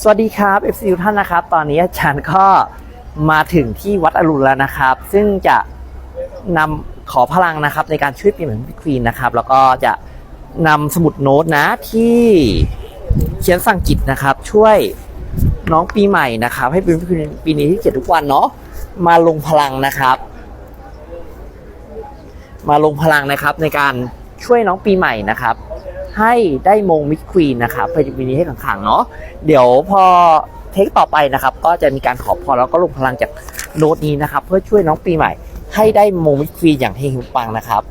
สวัสดีครับ FC ทุกท่านนะครับ ตอนนี้อาจารย์ก็มาถึงที่วัดอรุณแล้วนะครับ ซึ่งจะนำขอพลังนะครับในการช่วยปีใหม่พี่ควีนนะครับ แล้วก็จะนำสมุดโน้ตนะที่เขียนสั่งจิตนะครับ ช่วยน้องปีใหม่นะครับ ให้เป็นปีนี้ที่เจ็ดทุกวันเนาะมาลงพลังนะครับ มาลงพลังนะครับในการช่วยน้องปีใหม่นะครับ ให้ได้มงมิดควีนนะครับไปปีนี้ให้ขังๆเนาะเดี๋ยวพอเทคต่อไปนะครับ ก็จะมีการขอพรแล้วก็ลงพลังจากโน้ตนี้นะครับ เพื่อช่วยน้องปีใหม่ ให้ได้มงมิดควีนอย่างเฮงปังนะครับ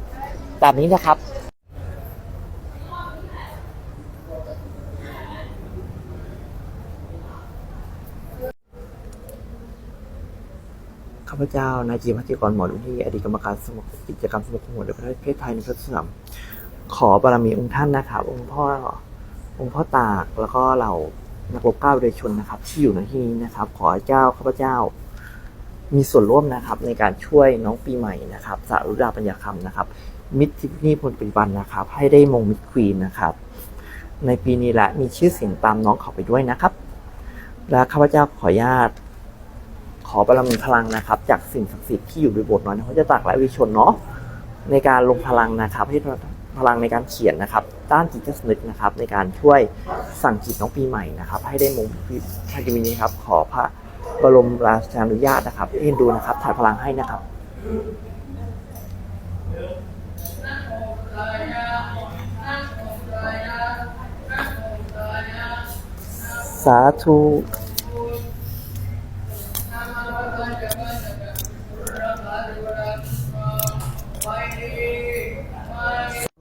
ตามนี้นะครับข้าพเจ้านายจีพัชกรหมอดุที่อดีตกรรมการสมัครกิจกรรมสมุทรหัวในประเทศไทยในพระสนาม ขอบารมีองค์ท่านนะครับ องค์พ่อองค์พ่อตากแล้วก็เหล่านักรบเก้าเดชนนะครับ ที่อยู่ในที่นี้นะครับ ขอเจ้าข้าพเจ้า มีส่วนร่วมนะครับ ในการช่วยน้องปีใหม่นะครับสารุดาปัญญาคำนะครับ มิตรทิพนี่พลปิบัตินะครับ ให้ได้มงมิตรควีนนะครับ ในปีนี้และมีชื่อเสียงตามน้องเขาไปด้วยนะครับ และข้าพเจ้าขออนุญาตขอบารมีพลังนะครับ จากสิ่งศักดิ์สิทธิ์ที่อยู่ในโบสถ์น้อยนะเขาจะตักและวิชนเนาะในการลงพลังนะครับให้ พลังในการเขียนนะครับ ด้านจิตสำนึกนะครับ ในการช่วยสั่งจิตน้องปีใหม่นะครับ ให้ได้มงพระจิมินี้ครับ ขอพระบรมราชานุญาตนะครับเอ็นดูนะครับถ่ายพลังให้นะครับสาธุ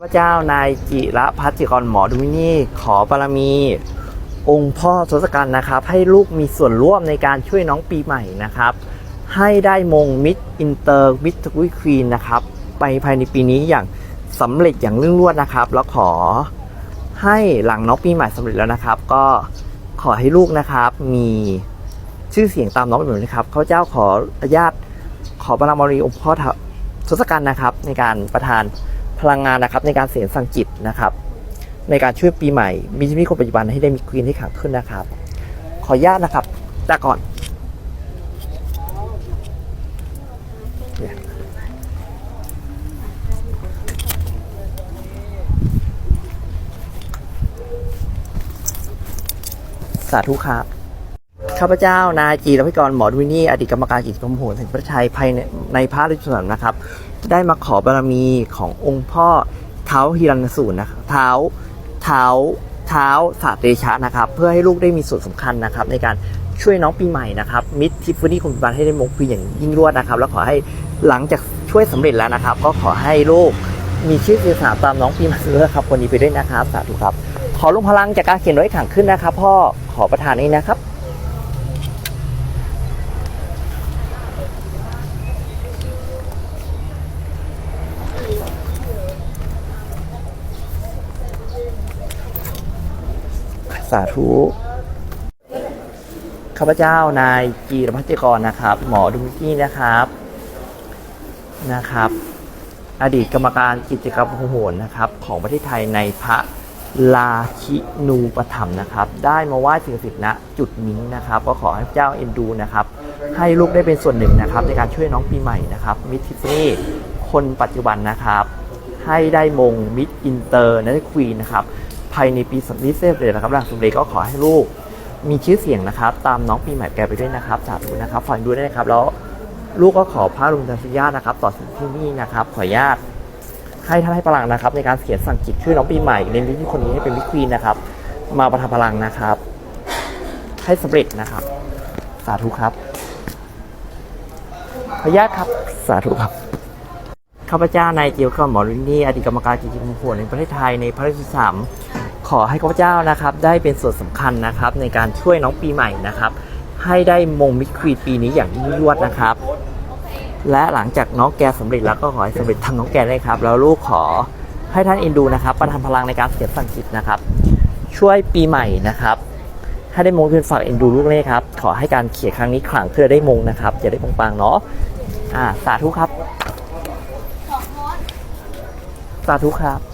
พระเจ้านายจิระพัชกรหมอดุมินีขอบารมี องค์พ่อทศกัณฐ์นะครับ ให้ลูกมีส่วนร่วมในการช่วยน้องปีใหม่นะครับ ให้ได้มงมิดอินเตอร์มิดทวีควีนนะครับ ไปภายในปีนี้อย่างสำเร็จอย่างรุ่งรวดนะครับ แล้วขอให้หลังน้องปีใหม่สำเร็จแล้วนะครับ ก็ขอให้ลูกนะครับ มีชื่อเสียงตามน้องไปเหมือนนะครับเขาเจ้าขออนุญาตขอบารมีองค์พ่อทศกัณฐ์นะครับ ในการประทาน พลังงานนะครับในการเสียงสังจิตนะครับ ในการช่วยปีใหม่ มีชีวิตคนปัจจุบันให้ได้มีควีนที่ขังขึ้นนะครับ ขออนุญาตนะครับจากก่อนสาธุครับ ข้าพเจ้านายจีรพิกรหมอดุวินี่อดีตกรรมการกิจกรรมโหนแห่งประเทศไทยภายในในพระราชสนนะครับ ได้มาขอบารมีขององค์พ่อเท้าฮิรันสูรนะครับเท้าเท้าเท้าสาเตชะนะครับ เพื่อให้ลูกได้มีส่วนสำคัญนะครับ ในการช่วยน้องปีใหม่นะครับ มิตรทิฟฟานี่คุณบาลให้ได้มงคุยอย่างยิ่งยวดนะครับ แล้วขอให้หลังจากช่วยสำเร็จแล้วนะครับ ก็ขอให้ลูกมีชื่อเสียงสามตามน้องปีใหม่ด้วยครับวันนี้ไปด้วยนะครับสาธุครับ ขอลงพลังจากการเขียนไว้ขังขึ้นนะครับ พ่อขอประทานนี้นะครับาธุข้าพเจ้านายจีรพัชกรนะครับ หมอดุมกี้นะครับนะครับ อดีตกรรมการกิจกรรมโหนนะครับ ของประเทศไทยในพระลาคินูปถัมนะครับ ได้มาไหว้สิ่งศักดิ์สิทธิ์ณจุดนี้นะครับ ก็ขอให้เจ้าเอ็นดูนะครับ ให้ลูกได้เป็นส่วนหนึ่งนะครับ ในการช่วยน้องปีใหม่นะครับมิทิฟนี่คนปัจจุบันนะครับ ให้ได้มงมิดอินเตอร์นัทควีนนะครับ ภายในปีสัมฤทธิ์เซฟเลยนะครับหลังสุเลยก็ขอให้ลูกมีชื่อเสียงนะครับ ตามน้องปีใหม่แกไปด้วยนะครับสาธุนะครับฝากดูด้วยนะครับ แล้วลูกก็ขอพระลุงจันทร์ญาตนะครับ ต่อสิ่งที่นี่นะครับ ขออนุญาตให้ท่านให้พลังนะครับ ในการเขียนสั่งจิตช่วยน้องปีใหม่เน้นที่คนนี้ให้เป็นวิควีนนะครับ มาประทานพลังนะครับ ให้สำเร็จนะครับ สาธุครับขออนุญาตครับสาธุครับข้าพเจ้านายเจียวกับหมอรินี่อดีตกรรมการกิจกรรมหัวในประเทศไทยในพระราชสาม อให้ข้าพเจ้านะครับ ได้เป็นส่วนสำคัญนะครับ ในการช่วยน้องปีใหม่นะครับ ให้ได้มงมิตรควีปีนี้อย่างยิ่งยวดนะครับ และหลังจากน้องแกสำเร็จแล้วก็ขอให้สำเร็จทำน้องแกได้ครับ แล้วลูกขอให้ท่านเอ็นดูนะครับ ประทานพลังในการเขียนสั่งจิตนะครับ ช่วยปีใหม่นะครับให้ได้มงเป็นฝากเอ็นดูลูกเลยครับ ขอให้การเขียนครั้งนี้ขลังเพื่อได้มงนะครับจะได้ปังๆเนาะอ่าสาธุครับ สาธุครับ